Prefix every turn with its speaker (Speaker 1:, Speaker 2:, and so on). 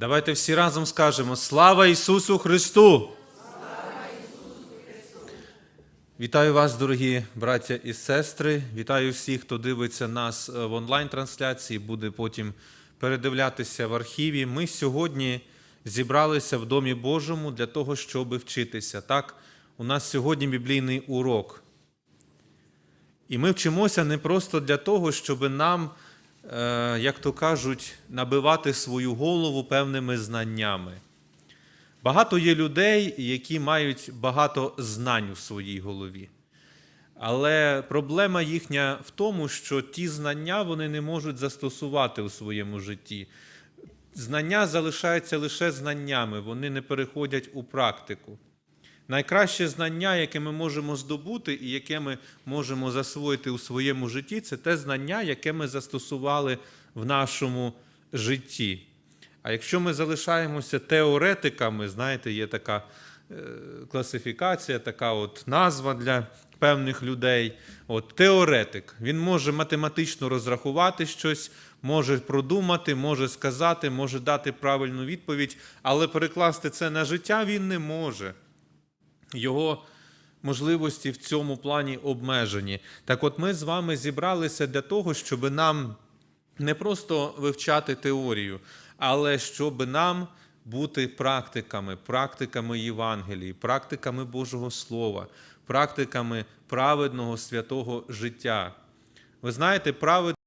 Speaker 1: Давайте всі разом скажемо Слава Ісусу Христу! Вітаю вас, дорогі браття і сестри. Вітаю всіх, хто дивиться нас в онлайн-трансляції, буде потім передивлятися в архіві. Ми сьогодні зібралися в Домі Божому для того, щоб вчитися. Так, у нас сьогодні біблійний урок. І ми вчимося не просто для того, щоб нам, як то кажуть, набивати свою голову певними знаннями. Багато є людей, які мають багато знань у своїй голові. Але проблема їхня в тому, що ті знання вони не можуть застосувати у своєму житті. Знання залишаються лише знаннями, вони не переходять у практику. Найкраще знання, яке ми можемо здобути і яке ми можемо засвоїти у своєму житті, це те знання, яке ми застосували в нашому житті. А якщо ми залишаємося теоретиками, знаєте, є така е, класифікація, така от назва для певних людей. От теоретик. Він може математично розрахувати щось, може продумати, може сказати, може дати правильну відповідь, але перекласти це на життя він не може. Його можливості в цьому плані обмежені. Так от ми з вами зібралися для того, щоб нам не просто вивчати теорію, але щоб нам бути практиками, практиками Євангелії, практиками Божого Слова, практиками праведного святого життя. Ви знаєте, праведний